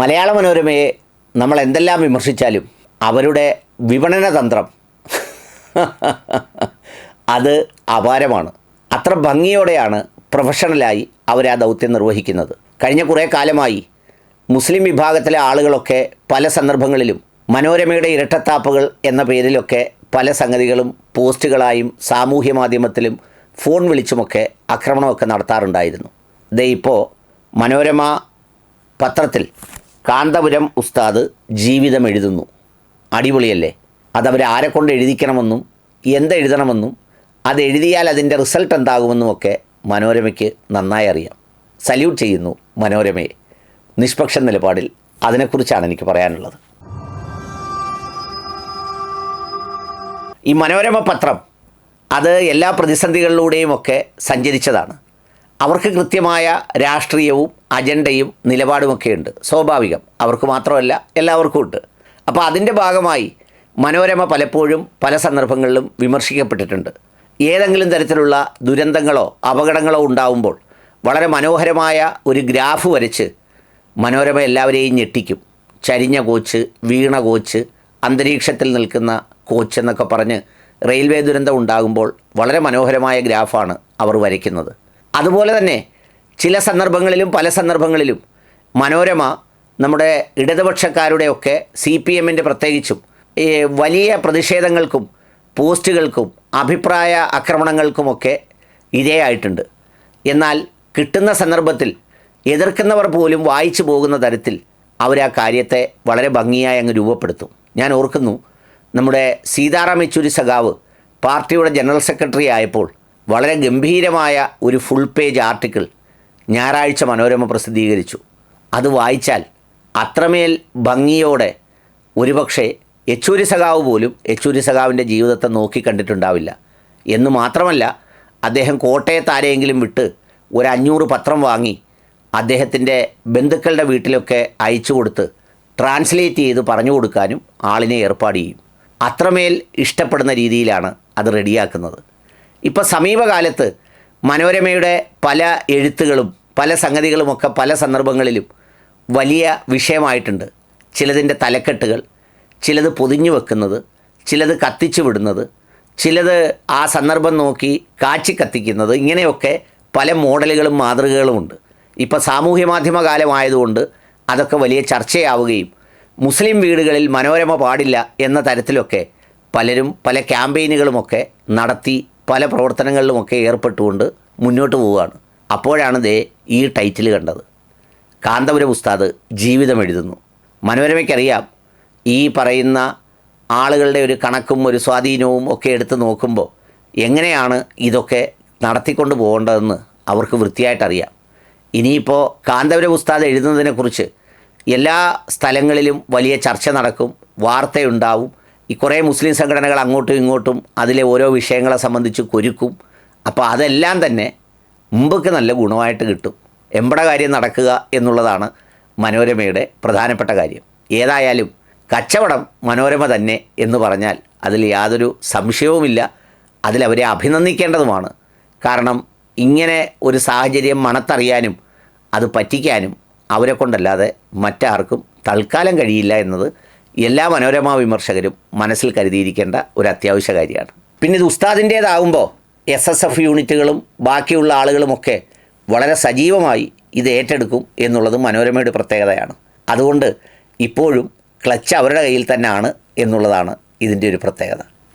മലയാള മനോരമയെ നമ്മൾ എന്തെല്ലാം വിമർശിച്ചാലും അവരുടെ വിപണന തന്ത്രം അത് അപാരമാണ്. അത്ര ഭംഗിയോടെയാണ് പ്രൊഫഷണലായി അവർ ആ ദൗത്യം നിർവഹിക്കുന്നത്. കഴിഞ്ഞ കുറേ കാലമായി മുസ്ലിം വിഭാഗത്തിലെ ആളുകളൊക്കെ പല സന്ദർഭങ്ങളിലും മനോരമയുടെ ഇരട്ടത്താപ്പുകൾ എന്ന പേരിലൊക്കെ പല സംഗതികളും പോസ്റ്റുകളായും സാമൂഹ്യ മാധ്യമത്തിലും ഫോൺ വിളിച്ചുമൊക്കെ ആക്രമണമൊക്കെ നടത്താറുണ്ടായിരുന്നു. ദേ ഇപ്പോൾ മനോരമ പത്രത്തിൽ കാന്തപുരം ഉസ്താദ് ജീവിതം എഴുതുന്നു അടിപൊളിയല്ലേ? അതവർ ആരെ കൊണ്ട് എഴുതിക്കണമെന്നും എന്തെഴുതണമെന്നും അത് എഴുതിയാൽ അതിന്റെ റിസൾട്ട് എന്താകുമെന്നും ഒക്കെ മനോരമയ്ക്ക് നന്നായി അറിയാം. സല്യൂട്ട് ചെയ്യുന്നു മനോരമയെ. നിഷ്പക്ഷ നിലപാടിൽ അതിനെക്കുറിച്ചാണ് എനിക്ക് പറയാനുള്ളത്. ഈ മനോരമ പത്രം അത് എല്ലാ പ്രതിസന്ധികളിലൂടെയും ഒക്കെ സഞ്ചരിച്ചതാണ്. അവർക്ക് കൃത്യമായ രാഷ്ട്രീയവും അജണ്ടയും നിലപാടുമൊക്കെ ഉണ്ട് സ്വാഭാവികം. അവർക്ക് മാത്രമല്ല എല്ലാവർക്കും ഉണ്ട്. അപ്പോൾ അതിന്റെ ഭാഗമായി മനോരമ പലപ്പോഴും പല സന്ദർഭങ്ങളിലും വിമർശിക്കപ്പെട്ടിട്ടുണ്ട്. ഏതെങ്കിലും തരത്തിലുള്ള ദുരന്തങ്ങളോ അപകടങ്ങളോ ഉണ്ടാവുമ്പോൾ വളരെ മനോഹരമായ ഒരു ഗ്രാഫ് വരച്ച് മനോരമ എല്ലാവരെയും ഞെട്ടിക്കും. ചരിഞ്ഞ കോച്ച് വീണ കോച്ച് അന്തരീക്ഷത്തിൽ നിൽക്കുന്ന കോച്ച് എന്നൊക്കെ പറഞ്ഞ് റെയിൽവേ ദുരന്തം ഉണ്ടാകുമ്പോൾ വളരെ മനോഹരമായ ഗ്രാഫാണ് അവർ വരയ്ക്കുന്നത്. അതുപോലെ തന്നെ ചില സന്ദർഭങ്ങളിലും പല സന്ദർഭങ്ങളിലും മനോരമ നമ്മുടെ ഇടതുപക്ഷക്കാരുടെയൊക്കെ സി പി എമ്മിന്റെ പ്രത്യേകിച്ചും വലിയ പ്രതിഷേധങ്ങൾക്കും പോസ്റ്റുകൾക്കും അഭിപ്രായ ആക്രമണങ്ങൾക്കുമൊക്കെ ഇരയായിട്ടുണ്ട്. എന്നാൽ കിട്ടുന്ന സന്ദർഭത്തിൽ എതിർക്കുന്നവർ പോലും വായിച്ചു പോകുന്ന തരത്തിൽ അവർ ആ കാര്യത്തെ വളരെ ഭംഗിയായി അങ്ങ് രൂപപ്പെടുത്തും. ഞാൻ ഓർക്കുന്നു നമ്മുടെ സീതാറാം യെച്ചൂരി സഖാവ് പാർട്ടിയുടെ ജനറൽ സെക്രട്ടറി ആയപ്പോൾ വളരെ ഗംഭീരമായ ഒരു ഫുൾ പേജ് ആർട്ടിക്കിൾ ഞായറാഴ്ച മനോരമ പ്രസിദ്ധീകരിച്ചു. അത് വായിച്ചാൽ അത്രമേൽ ഭംഗിയോടെ ഒരുപക്ഷെ യെച്ചൂരി സഖാവ് പോലും യെച്ചൂരി സഖാവിന്റെ ജീവിതത്തെ നോക്കി കണ്ടിട്ടുണ്ടാവില്ല. എന്ന് മാത്രമല്ല അദ്ദേഹം കോട്ടയത്ത് ആരെയെങ്കിലും വിട്ട് ഒരു അഞ്ഞൂറ് പത്രം വാങ്ങി അദ്ദേഹത്തിന്റെ ബന്ധുക്കളുടെ വീട്ടിലൊക്കെ അയച്ചു കൊടുത്ത് ട്രാൻസ്ലേറ്റ് ചെയ്ത് പറഞ്ഞു കൊടുക്കാനും ആളിനെ ഏർപ്പാട് ചെയ്യും. അത്രമേൽ ഇഷ്ടപ്പെടുന്ന രീതിയിലാണ് അത് റെഡിയാക്കുന്നത് ഇപ്പോൾ സമീപകാലത്ത് മനോരമയുടെ പല എഴുത്തുകളും പല സംഗതികളുമൊക്കെ പല സന്ദർഭങ്ങളിലും വലിയ വിഷയമായിട്ടുണ്ട്. ചിലതിന്റെ തലക്കെട്ടുകൾ ചിലത് പൊതിഞ്ഞു വെക്കുന്നത് ചിലത് കത്തിച്ചു വിടുന്നത് ചിലത് ആ സന്ദർഭം നോക്കി കാച്ചി കത്തിക്കുന്നത് ഇങ്ങനെയൊക്കെ പല മോഡലുകളും മാതൃകകളുമുണ്ട് ഇപ്പോൾ സാമൂഹ്യ മാധ്യമ കാലമായതുകൊണ്ട് അതൊക്കെ വലിയ ചർച്ചയാവുകയും മുസ്ലിം വീടുകളിൽ മനോരമ പാടില്ല എന്ന തരത്തിലൊക്കെ പലരും പല ക്യാമ്പയിനുകളുമൊക്കെ നടത്തി പല പ്രവർത്തനങ്ങളിലുമൊക്കെ ഏർപ്പെട്ടുകൊണ്ട് മുന്നോട്ട് പോവുകയാണ്. അപ്പോഴാണ് ദേ ഈ ടൈറ്റിൽ കണ്ടത്. കാന്തപുരം ഉസ്താദ് ജീവിതം എഴുതുന്നു. മനോരമയ്ക്കറിയാം ഈ പറയുന്ന ആളുകളുടെ ഒരു കണക്കും ഒരു സ്വാധീനവും ഒക്കെ എടുത്ത് നോക്കുമ്പോൾ എങ്ങനെയാണ് ഇതൊക്കെ നടത്തിക്കൊണ്ട് പോകേണ്ടതെന്ന് അവർക്ക് വൃത്തിയായിട്ടറിയാം. ഇനിയിപ്പോൾ കാന്തപുരം ഉസ്താദ് എഴുതുന്നതിനെക്കുറിച്ച് എല്ലാ സ്ഥലങ്ങളിലും വലിയ ചർച്ച നടക്കും വാർത്തയുണ്ടാവും ഈ കുറേ മുസ്ലിം സംഘടനകൾ അങ്ങോട്ടും ഇങ്ങോട്ടും അതിലെ ഓരോ വിഷയങ്ങളെ സംബന്ധിച്ച് കൊരുക്കും. അപ്പോൾ അതെല്ലാം തന്നെ മുമ്പൊക്കെ നല്ല ഗുണമായിട്ട് കിട്ടും. എമ്പട കാര്യം നടക്കുക എന്നുള്ളതാണ് മനോരമയുടെ പ്രധാനപ്പെട്ട കാര്യം. ഏതായാലും കച്ചവടം മനോരമ തന്നെ എന്ന് പറഞ്ഞാൽ അതിൽ യാതൊരു സംശയവുമില്ല. അതിലവരെ അഭിനന്ദിക്കേണ്ടതുമാണ്. കാരണം ഇങ്ങനെ ഒരു സാഹചര്യം മണത്തറിയാനും അത് പറ്റിക്കാനും അവരെ കൊണ്ടല്ലാതെ മറ്റാർക്കും തൽക്കാലം കഴിയില്ല എന്നത് എല്ലാ മനോരമ വിമർശകരും മനസ്സിൽ കരുതിയിരിക്കേണ്ട ഒരു അത്യാവശ്യ കാര്യമാണ്. പിന്നെ ഇത് ഉസ്താദിന്റേതാകുമ്പോൾ എസ് എസ് എഫ് യൂണിറ്റുകളും ബാക്കിയുള്ള ആളുകളുമൊക്കെ വളരെ സജീവമായി ഇത് ഏറ്റെടുക്കും എന്നുള്ളത് മനോരമയുടെ പ്രത്യേകതയാണ്. അതുകൊണ്ട് ഇപ്പോഴും ക്ലച്ച് അവരുടെ കയ്യിൽ തന്നെയാണ് എന്നുള്ളതാണ് ഇതിന്റെ ഒരു പ്രത്യേകത.